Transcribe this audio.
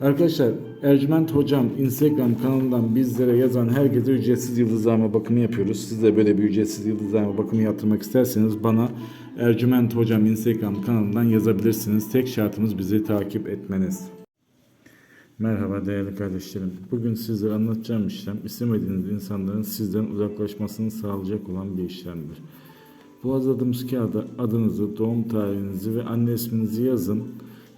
Arkadaşlar Ercüment Hocam Instagram kanalından bizlere yazan herkese ücretsiz yıldızlama bakımı yapıyoruz. Siz de böyle bir ücretsiz yıldızlama bakımı yaptırmak isterseniz bana Ercüment Hocam Instagram kanalından yazabilirsiniz. Tek şartımız bizi takip etmeniz. Merhaba değerli kardeşlerim. Bugün sizlere anlatacağım işlem istemediğiniz insanların sizden uzaklaşmasını sağlayacak olan bir işlemdir. Bu hazırladığımız kağıda adınızı, doğum tarihinizi ve anne isminizi yazın